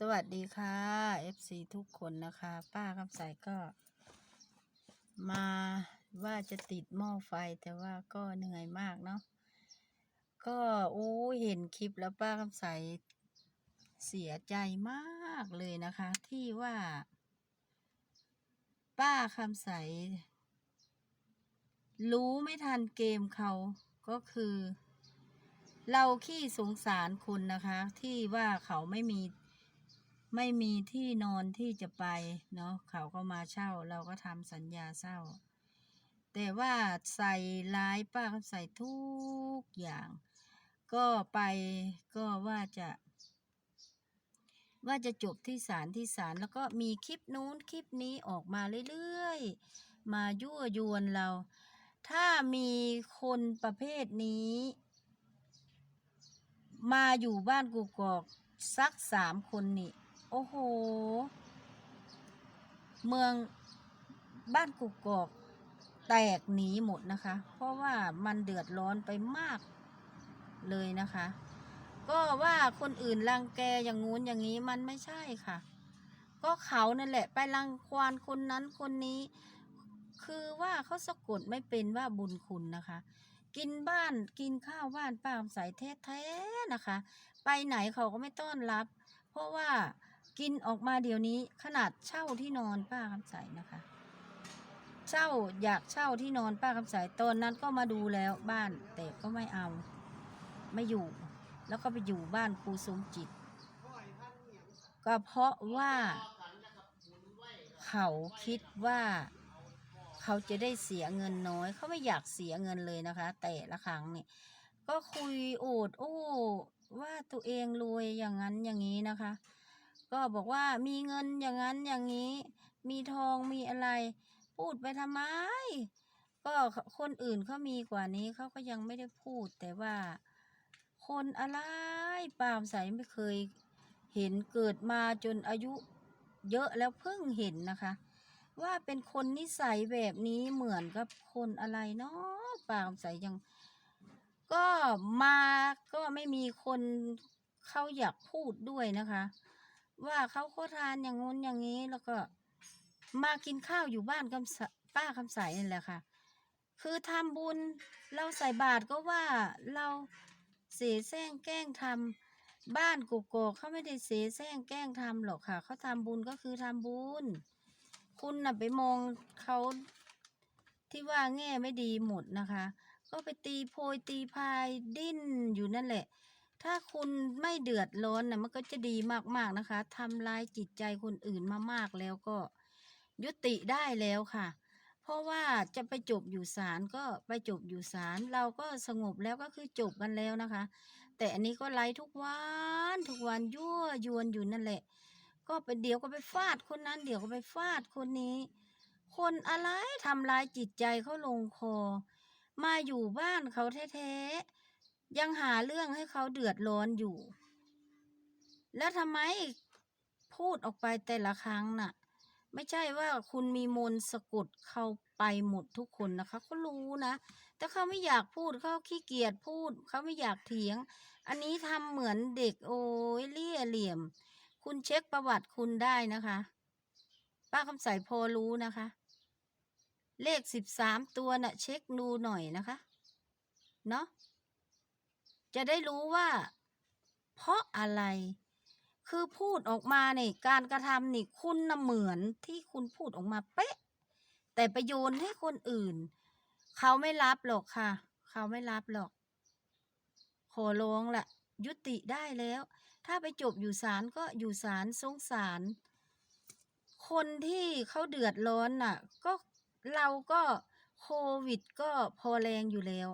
สวัสดีค่ะ FC ทุกคนนะคะ ป้าคำใสก็ มาว่าจะติดหม้อไฟแต่ว่าก็เหนื่อยมากเนาะก็โอ้เห็นคลิปแล้วป้าคำใสเสียใจมากเลยนะคะ ที่ว่า ป้าคำใสรู้ไม่ทันเกมเขาก็คือ เราขี้สงสารคุณนะคะ ที่ว่าเขาไม่มี ไม่มีที่นอนที่จะไปเนาะเขาก็มาเช่า เราก็ทำสัญญาเช่า แต่ว่าใส่ร้ายป้าเขาใส่ทุกอย่าง ก็ไปก็ว่าจะว่าจะจบที่ศาลที่ศาลแล้วก็มีคลิปนู้นคลิปนี้ออกมาเรื่อยๆ มายั่วยวนเรา ถ้ามีคนประเภทนี้ มาอยู่บ้านกูกอกสักสามคนนี่ อ้โห เมืองบ้านกุกกอกแตกหนีหมดนะคะ เพราะว่ามันเดือดร้อนไปมากเลยนะคะ ก็ว่าคนอื่นรังแกอย่างงู้นอย่างนี้มันไม่ใช่ค่ะ ก็เขานั่นแหละ ไปรังควานคนนั้นคนนี้ คือว่าเขาสะกดไม่เป็นว่าบุญคุณนะคะ กินบ้านกินข้าวบ้านป้าคำใสแท้ๆนะคะ ไปไหนเขาก็ไม่ต้อนรับ เพราะว่า กินออกมาเดี๋ยวนี้ขนาดเช่าที่นอนป้าคำใสนะคะ เช่าอยากเช่าที่นอนป้าคำใสตอนนั้นก็มาดูแล้วบ้านแต่ก็ไม่เอา ไม่อยู่ แล้วก็ไปอยู่บ้านครูสมจิต ก็เพราะว่าเขาคิดว่าเขาจะได้เสียเงินน้อย เขาไม่อยากเสียเงินเลยนะคะ แต่ละครั้งเนี่ยก็คุยโอดโอ้ว่าตัวเองรวยอย่างนั้นอย่างนี้นะคะ ก็บอกว่ามีเงินอย่างนั้นอย่างนี้ มีทองมีอะไร พูดไปทำไม ก็คนอื่นเขามีกว่านี้เขาก็ยังไม่ได้พูดแต่ว่า คนอะไรปามใสไม่เคย เห็นเกิดมาจนอายุเยอะแล้วเพิ่งเห็นนะคะ ว่าเป็นคนนิสัยแบบนี้เหมือนกับคนอะไรเนาะปามใสยังก็มาก็ไม่มีคนเขาอยากพูดด้วยนะคะ ว่าเขาโคทานอย่างงู้นอย่างนี้แล้วก็มากินข้าวอยู่บ้านคำสป้าคำใสนี่แหละค่ะ คือทำบุญเราใส่บาตรก็ว่าเราเสแสร้งแกล้งทำบ้านกุกโกเขาไม่ได้เสแสร้งแกล้งทำหรอกค่ะเขาทำบุญก็คือทำบุญ คุณน่ะไปมองเขาที่ว่าแง่ไม่ดีหมดนะคะ ก็ไปตีโพยตีพายดิ้นอยู่นั่นแหละ ถ้าคุณไม่เดือดร้อนนะมันก็จะดีมากๆนะคะทำร้ายจิตใจคนอื่นมามากแล้วก็ ยุติได้แล้วค่ะ เพราะว่าจะไปจบอยู่ศาลก็ไปจบอยู่ศาลเราก็สงบแล้วก็คือจบกันแล้วนะคะ แต่อันนี้ก็ไล่ทุกวันทุกวันยั่วยวนอยู่นั่นแหละ ก็ไปเดี๋ยวก็ไปฟาดคนนั้น เดี๋ยวก็ไปฟาดคนนี้ คนอะไรทำร้ายจิตใจเขาลงคอ มาอยู่บ้านเขาแท้ๆ ยังหาเรื่องให้เขาเดือดร้อนอยู่ แล้วทำไมพูดออกไปแต่ละครั้งน่ะ ไม่ใช่ว่าคุณมีมนสะกดเขาไปหมดทุกคนนะคะเขารู้นะ แต่เขาไม่อยากพูดเขาขี้เกียจพูด เขาไม่อยากเถียง อันนี้ทำเหมือนเด็กโอ้ยเลี่ยเหลี่ยม คุณเช็คประวัติคุณได้นะคะ ป้าคำใสพอรู้นะคะ เลขสิบสามตัวน่ะ เช็คดูหน่อยนะคะ เนาะ จะได้รู้ว่า เพราะอะไร คือพูดออกมาเนี่ยการกระทำนี่คุณน่ะเหมือนที่คุณพูดออกมาเป๊ะ แต่ไปโยนให้คนอื่น เขาไม่รับหรอกค่ะ เขาไม่รับหรอก ขอร้องแหละยุติได้แล้ว ถ้าไปจบอยู่ศาลก็อยู่ศาลสงสารคนที่เขาเดือดร้อนน่ะ ก็เราก็โควิดก็พอแรงอยู่แล้ว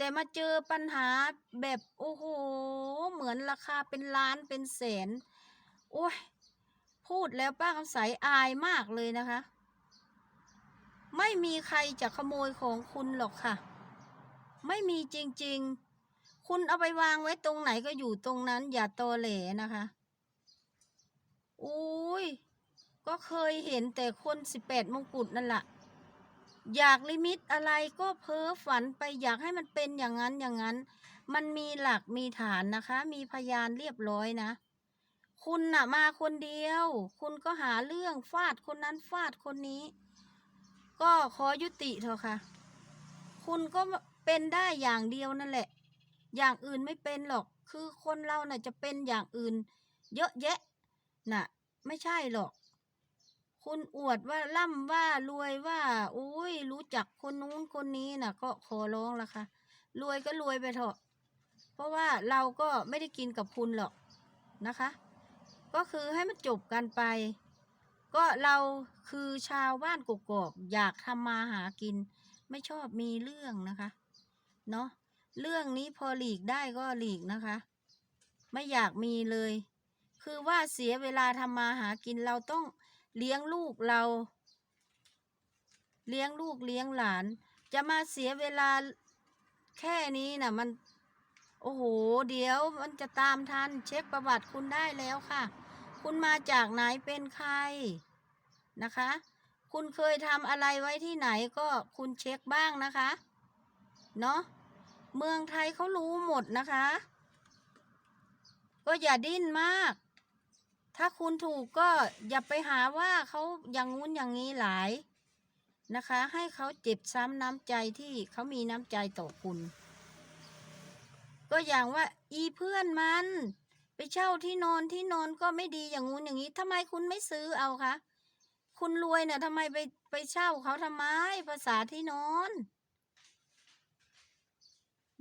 แต่มาเจอปัญหาแบบโอ้โห เหมือนราคาเป็นล้านเป็นแสน โอ้ย พูดแล้วป้าคำใสอายมากเลยนะคะ ไม่มีใครจะขโมยของคุณหรอกค่ะ ไม่มีจริง ๆ คุณเอาไปวางไว้ตรงไหนก็อยู่ตรงนั้น อย่าตอเหลนะคะอุ้ย ก็เคยเห็นแต่คนสิบแปดมงกุฎนั่นแหละ อยากลิมิตอะไรก็เพ้อฝันไปอยากให้มันเป็นอย่างนั้นอย่างนั้น มันมีหลักมีฐานนะคะ มีพยานเรียบร้อยนะ คุณน่ะมาคนเดียว คุณก็หาเรื่องฟาดคนนั้นฟาดคนนี้ ก็ขอยุติเถอะค่ะ คุณก็เป็นได้อย่างเดียวนั่นแหละ อย่างอื่นไม่เป็นหรอก คือคนเราน่ะจะเป็นอย่างอื่น เยอะแยะ น่ะ ไม่ใช่หรอก คุณอวดว่าร่ำว่ารวยว่าอุ้ย รู้จักคนนู้นคนนี้น่ะ ก็ขอร้องละค่ะ รวยก็รวยไปเถอะ เพราะว่าเราก็ไม่ได้กินกับคุณหรอกนะคะ ก็คือให้มันจบกันไป ก็เราคือชาวบ้านกกอกอยากทำมาหากิน ไม่ชอบมีเรื่องนะคะ เนาะเรื่องนี้พอหลีกได้ก็หลีกนะคะ ไม่อยากมีเลย คือว่าเสียเวลาทำมาหากินเราต้อง เลี้ยงลูกเรา เลี้ยงลูกเลี้ยงหลาน จะมาเสียเวลาแค่นี้น่ะ มัน โอ้โห เดี๋ยวมันจะตามทันเช็คประวัติคุณได้แล้วค่ะ คุณมาจากไหนเป็นใครนะคะ คุณเคยทำอะไรไว้ที่ไหนก็คุณเช็คบ้างนะคะ เนาะเมืองไทยเขารู้หมดนะคะ ก็อย่าดิ้นมาก ถ้าคุณถูกก็อย่าไปหาว่าเขาอย่างงู้นอย่างนี้หลายนะคะ ให้เขาเจ็บซ้ำน้ำใจที่เขามีน้ำใจต่อคุณ ก็อย่างว่า อีเพื่อนมัน ไปเช่าที่นอนที่นอนก็ไม่ดีอย่างงู้นอย่างนี้ทำไมคุณไม่ซื้อเอาคะคุณรวยเนี่ยทำไมไปไปเช่าเขาทำไมภาษาที่นอน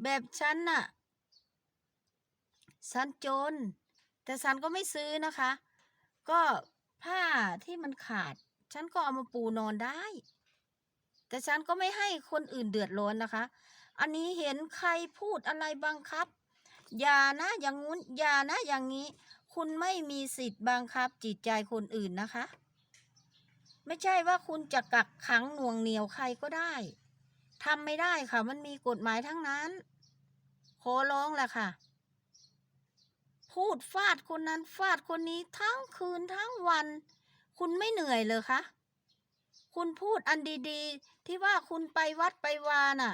แบบฉันน่ะฉันจน แต่ฉันก็ไม่ซื้อนะคะ ก็ผ้าที่มันขาด ฉันก็เอามาปูนอนได้ แต่ฉันก็ไม่ให้คนอื่นเดือดร้อนนะคะ อันนี้เห็นใครพูดอะไรบังคับ อย่านะอย่างงู้นอย่านะอย่างนี้ คุณไม่มีสิทธิ์บังคับจิตใจคนอื่นนะคะ ไม่ใช่ว่าคุณจะกักขังหน่วงเหนียวใครก็ได้ทำไม่ได้ค่ะ มันมีกฎหมายทั้งนั้น ขอร้องแหละค่ะ พูดฟาดคนนั้นฟาดคนนี้ทั้งคืนทั้งวัน คุณไม่เหนื่อยเลยคะคุณพูดอันดีๆ ที่ว่าคุณไปวัดไปวาน่ะ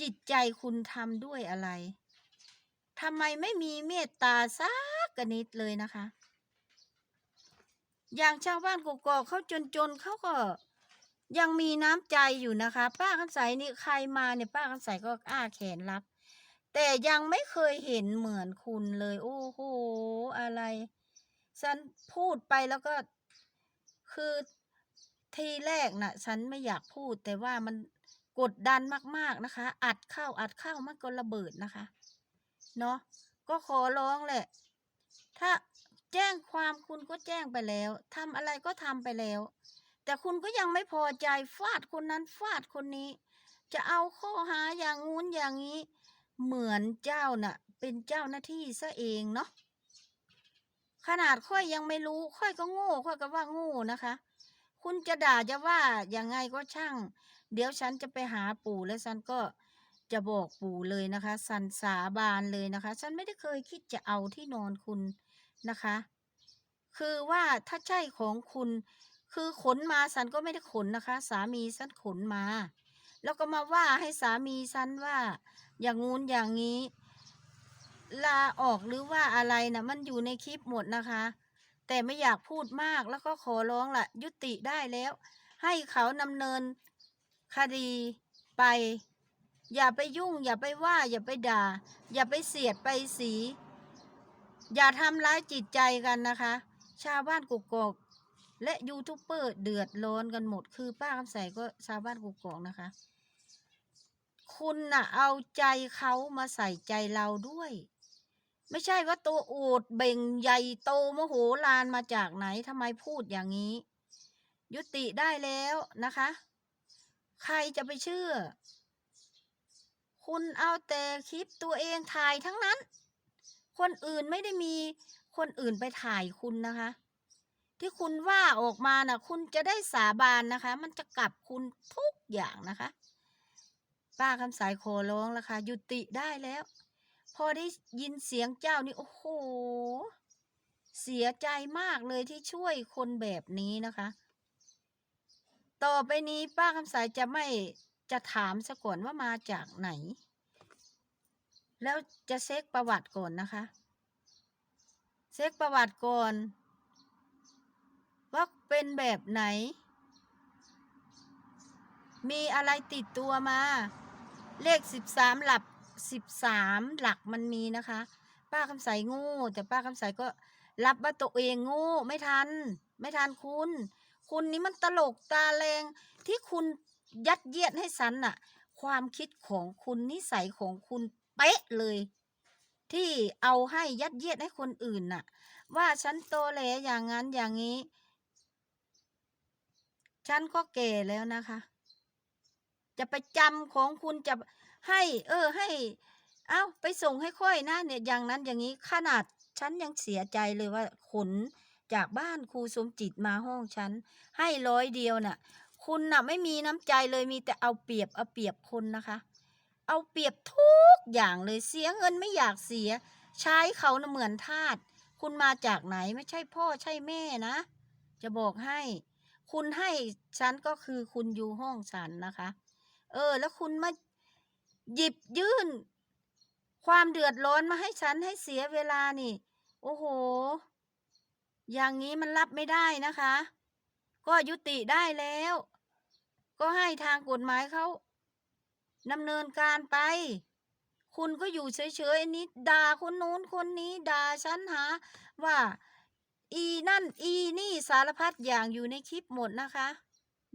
จิตใจคุณทำด้วยอะไรทำไมไม่มีเมตตาสักกนิดเลยนะคะ อย่างชาวบ้านกกอกเขาจนๆเขาก็ยังมีน้ำใจอยู่นะคะ ป้าคำใสนี่ใครมาเนี่ยป้าคำใสก็อ้าแขนรับ แต่ยังไม่เคยเห็นเหมือนคุณเลย โอ้โห อะไร ฉันพูดไปแล้วก็ คือทีแรกน่ะ ฉันไม่อยากพูด แต่ว่ามันกดดันมากๆนะคะ อัดเข้าอัดเข้ามันก็ระเบิดนะคะ เนาะก็ขอร้องแหละ ถ้าแจ้งความคุณก็แจ้งไปแล้วทำอะไรก็ทำไปแล้ว แต่คุณก็ยังไม่พอใจฟาดคนนั้นฟาดคนนี้ จะเอาข้อหาอย่างงู้นอย่างนี้ เหมือนเจ้าน่ะ เป็นเจ้าหน้าที่ซะเองเนาะขนาดค่อยยังไม่รู้ค่อยก็โง่ค่อยก็ว่าโง่นะคะ คุณจะด่าจะว่ายังไงก็ช่าง เดี๋ยวฉันจะไปหาปู่แล้วฉันก็จะบอกปู่เลยนะคะสันสาบานเลยนะคะ ฉันไม่ได้เคยคิดจะเอาที่นอนคุณนะคะ คือว่าถ้าใช่ของคุณ คือขนมาสันก็ไม่ได้ขนนะคะ สามีสันขนมา แล้วก็มาว่าให้สามีสันว่า อย่างงู้นอย่างนี้ ลาออกหรือว่าอะไรนะมันอยู่ในคลิปหมดนะคะ แต่ไม่อยากพูดมากแล้วก็ขอร้องละยุติได้แล้ว ให้เขาดำเนินคดีไป อย่าไปยุ่ง อย่าไปว่า อย่าไปด่า อย่าไปเสียดไปสี อย่าทำร้ายจิตใจกันนะคะ ชาวบ้านกุกกก และยูทูบเบอร์เดือดร้อนกันหมด คือป้าคำใสก็ชาวบ้านกุกกอกนะคะ คุณน่ะเอาใจเขามาใส่ใจเราด้วย ไม่ใช่ว่าตัวโอดเบ่งใหญ่โตมโหฬารมาจากไหนทำไมพูดอย่างนี้ ยุติได้แล้วนะคะ ใครจะไปเชื่อ คุณเอาแต่คลิปตัวเองถ่ายทั้งนั้น คนอื่นไม่ได้มีคนอื่นไปถ่ายคุณนะคะ ที่คุณว่าออกมาน่ะ คุณจะได้สาบานนะคะ มันจะกลับคุณทุกอย่างนะคะ ป้าคำสายขอร้องแล้วค่ะยุติได้แล้ว พอได้ยินเสียงเจ้านี่โอ้โห เสียใจมากเลยที่ช่วยคนแบบนี้นะคะ ต่อไปนี้ป้าคำสายจะไม่จะถามซะก่อนว่ามาจากไหน แล้วจะเช็คประวัติก่อนนะคะ เช็คประวัติก่อน ว่าเป็นแบบไหน มีอะไรติดตัวมา เลขสิบสามหลักสิบสามหลักมันมีนะคะ ป้าคำใสงู แต่ป้าคำใสก็รับว่าตัวเองงูไม่ทัน ไม่ทันคุณ คุณนี่มันตลกตาแรงที่คุณยัดเยียดให้สันน่ะ ความคิดของคุณนิสัยของคุณเป๊ะเลย ที่เอาให้ยัดเยียดให้คนอื่นน่ะ ว่าฉันโตแล้วอย่างนั้นอย่างนี้ ฉันก็แก่แล้วนะคะ จะไปจำของคุณจะให้ เออให้ เอ้าไปส่งให้ค่อยนะเนี่ยอย่างนั้นอย่างนี้ขนาดฉันยังเสียใจเลยว่าขนจากบ้านครูสมจิตมาห้องฉัน ให้ร้อยเดียวน่ะ คุณน่ะไม่มีน้ำใจเลยมีแต่เอาเปรียบเอาเปรียบคนนะคะ เอาเปรียบทุกอย่างเลยเสียเงินไม่อยากเสีย ใช้เขานะเหมือนทาสคุณมาจากไหนไม่ใช่พ่อใช่แม่นะ จะบอกให้ คุณให้ฉันก็คือคุณอยู่ห้องฉันนะคะ เออ แล้วคุณมาหยิบยื่น ความเดือดร้อนมาให้ฉันให้เสียเวลานี่ โอ้โห อย่างนี้มันรับไม่ได้นะคะ ก็ยุติได้แล้ว ก็ให้ทางกฎหมายเขาดำเนินการไป คุณก็อยู่เฉยๆอันนี้ด่าคนนู้นคนนี้ด่าฉันหาว่า อีนั่น อีนี่สารพัดอย่างอยู่ในคลิปหมดนะคะ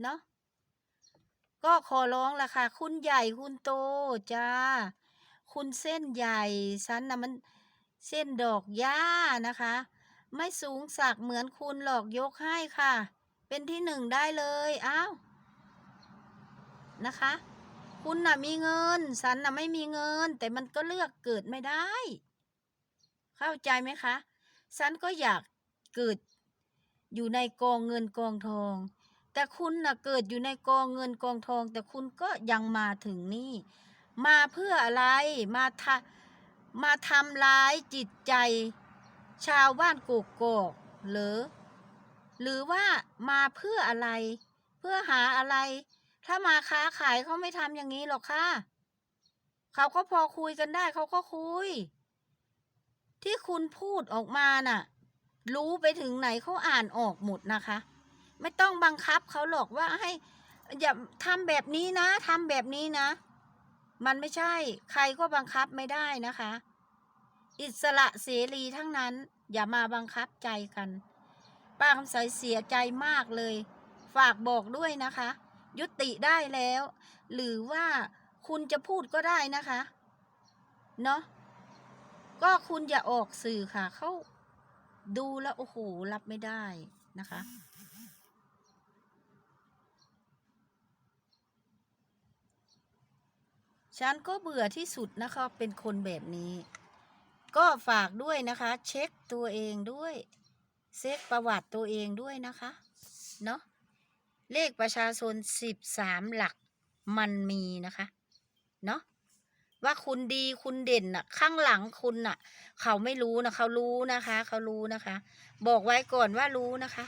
เนาะก็ขอร้องละค่ะ คุณใหญ่คุณโตจ้า คุณเส้นใหญ่ฉันนะมันเส้นดอกหญ้านะคะ ไม่สูงสักเหมือนคุณหรอกยกให้ค่ะ เป็นที่หนึ่งได้เลยอ้าวนะคะ คุณน่ะมีเงินฉันน่ะไม่มีเงิน แต่มันก็เลือกเกิดไม่ได้ เข้าใจไหมคะฉันก็อยาก เกิด อยู่ในกองเงินกองทอง แต่คุณน่ะเกิดอยู่ในกองเงินกองทอง แต่คุณก็ยังมาถึงนี่ มาเพื่ออะไรมาทะมาทำร้ายจิตใจ ชาวบ้านกกอกหรือ หรือว่ามาเพื่ออะไร เพื่อหาอะไร ถ้ามาค้าขายเขาไม่ทำอย่างนี้หรอกค่ะเขาก็พอคุยกันได้เขาก็คุย ที่คุณพูดออกมาน่ะ รู้ไปถึงไหนเขาอ่านออกหมดนะคะ ไม่ต้องบังคับเขาหรอกว่าให้อย่าทำแบบนี้นะทำแบบนี้นะ มันไม่ใช่ใครก็บังคับไม่ได้นะคะ อิสระเสรีทั้งนั้น อย่ามาบังคับใจกันป้าคำใสเสียใจมากเลย ฝากบอกด้วยนะคะ ยุติได้แล้ว หรือว่าคุณจะพูดก็ได้นะคะ เนาะก็คุณอย่าออกสื่อค่ะเขา ดูแล้วโอ้โหรับไม่ได้นะคะ ฉันก็เบื่อที่สุดนะคะ เป็นคนแบบนี้ ก็ฝากด้วยนะคะ เช็คตัวเองด้วย เช็คประวัติตัวเองด้วยนะคะ เนาะเลขประชาชนสิบสามหลักมันมีนะคะ เนาะ ว่าคุณดีคุณเด่นน่ะ ข้างหลังคุณน่ะ เขาไม่รู้นะเขารู้นะคะ เขารู้นะคะ บอกไว้ก่อนว่ารู้นะคะ